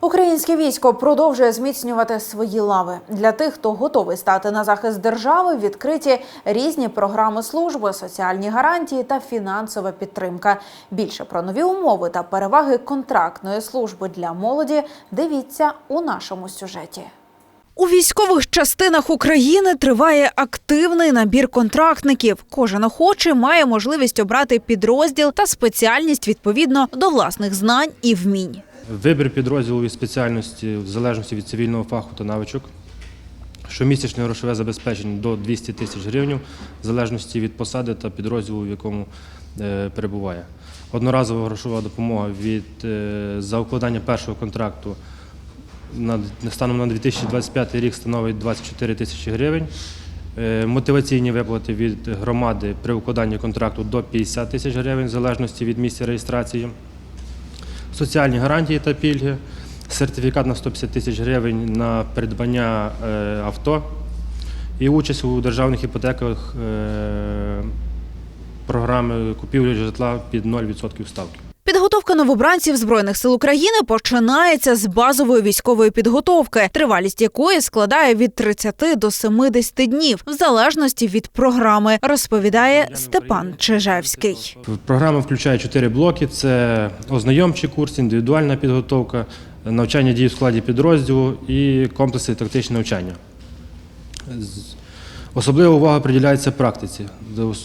Українське військо продовжує зміцнювати свої лави. Для тих, хто готовий стати на захист держави, відкриті різні програми служби, соціальні гарантії та фінансова підтримка. Більше про нові умови та переваги контрактної служби для молоді дивіться у нашому сюжеті. У військових частинах України триває активний набір контрактників. Кожен охочий має можливість обрати підрозділ та спеціальність відповідно до власних знань і вмінь. Вибір підрозділу і спеціальності в залежності від цивільного фаху та навичок. Щомісячне грошове забезпечення до 200 тисяч гривень, в залежності від посади та підрозділу, в якому е, перебуває. Одноразова грошова допомога від е, за укладання першого контракту станом на 2025 рік становить 24 тисячі гривень. Е, Мотиваційні виплати від громади при укладанні контракту до 50 тисяч гривень, в залежності від місця реєстрації соціальні гарантії та пільги, сертифікат на 150 тисяч гривень на придбання е, авто і участь у державних іпотеках е, програми купівлі житла під 0% ставки. Підготовка новобранців збройних сил України починається з базової військової підготовки, тривалість якої складає від 30 до 70 днів, в залежності від програми, розповідає Степан Чижевський. Програма включає чотири блоки: це ознайомчий курс, індивідуальна підготовка, навчання дій у складі підрозділу і комплекси тактичне навчання. Особлива увага приділяється практиці.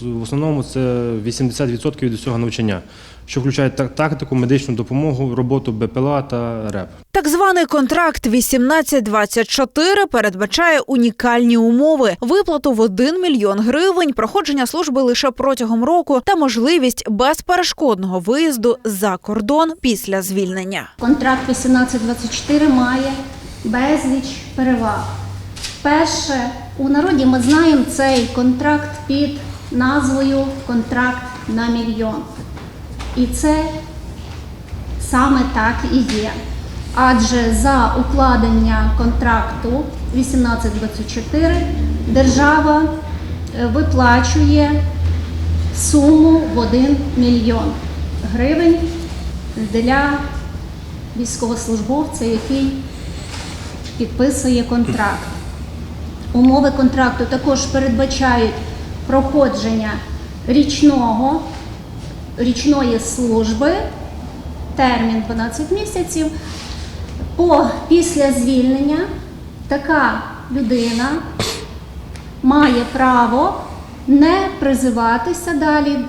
В основному це 80% від усього навчання, що включає так- тактику, медичну допомогу, роботу БПЛА та РЕП. Так званий контракт 1824 передбачає унікальні умови: виплату в 1 мільйон гривень, проходження служби лише протягом року та можливість безперешкодного виїзду за кордон після звільнення. Контракт 1824 має безліч переваг. Перше, у народі ми знаємо цей контракт під назвою Контракт на мільйон. І це саме так і є. Адже за укладення контракту 1824 держава е, виплачує суму в 1 мільйон гривень для військовослужбовця, який підписує контракт. Умови контракту також передбачають проходження річного, річної служби, термін 12 місяців. По після звільнення така людина має право не призиватися далі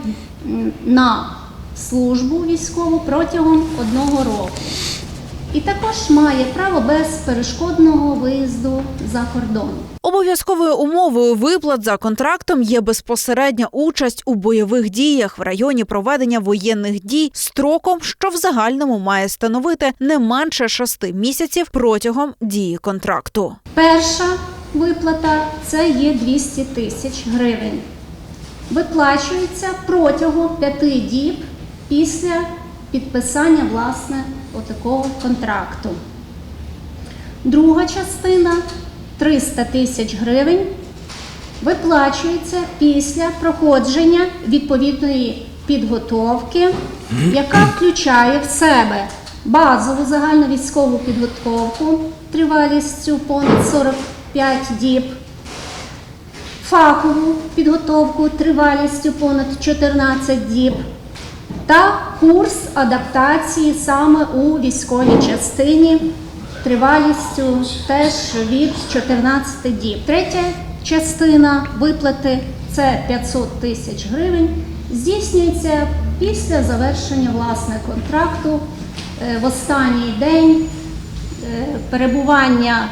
на службу військову протягом одного року. І також має право безперешкодного виїзду за кордон. Обов'язковою умовою виплат за контрактом є безпосередня участь у бойових діях в районі проведення воєнних дій строком, що в загальному має становити не менше шести місяців протягом дії контракту. Перша виплата це є 200 тисяч гривень. Виплачується протягом п'яти діб після підписання власне отакого контракту. Друга частина 300 тисяч гривень виплачується після проходження відповідної підготовки, яка включає в себе базову загальновійськову підготовку тривалістю понад 45 діб, фахову підготовку тривалістю понад 14 діб та курс адаптації саме у військовій частині тривалістю теж від 14 діб. Третя частина виплати це 500 тисяч гривень. Здійснюється після завершення власне контракту е, в останній день е, перебування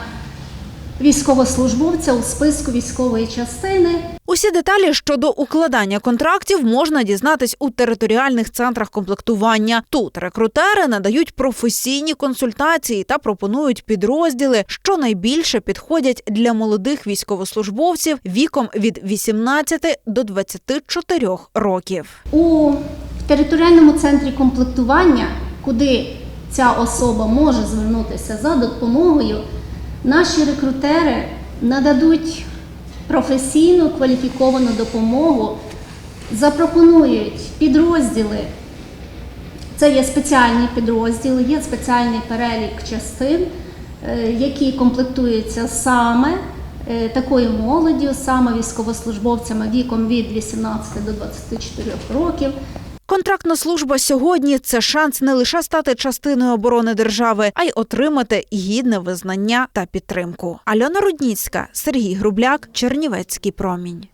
військовослужбовця у списку військової частини Усі деталі щодо укладання контрактів можна дізнатись у територіальних центрах комплектування. Тут рекрутери надають професійні консультації та пропонують підрозділи, що найбільше підходять для молодих військовослужбовців віком від 18 до 24 років. У територіальному центрі комплектування, куди ця особа може звернутися за допомогою, наші рекрутери нададуть професійну кваліфіковану допомогу, запропонують підрозділи Це є спеціальні підрозділи, є спеціальний перелік частин, е, які комплектуються саме е, такою молоддю, саме військовослужбовцями віком від 18 до 24 років. Контрактна служба сьогодні це шанс не лише стати частиною оборони держави, а й отримати гідне визнання та підтримку. Альона Рудніцька, Сергій Грубляк, Чернівецький промінь.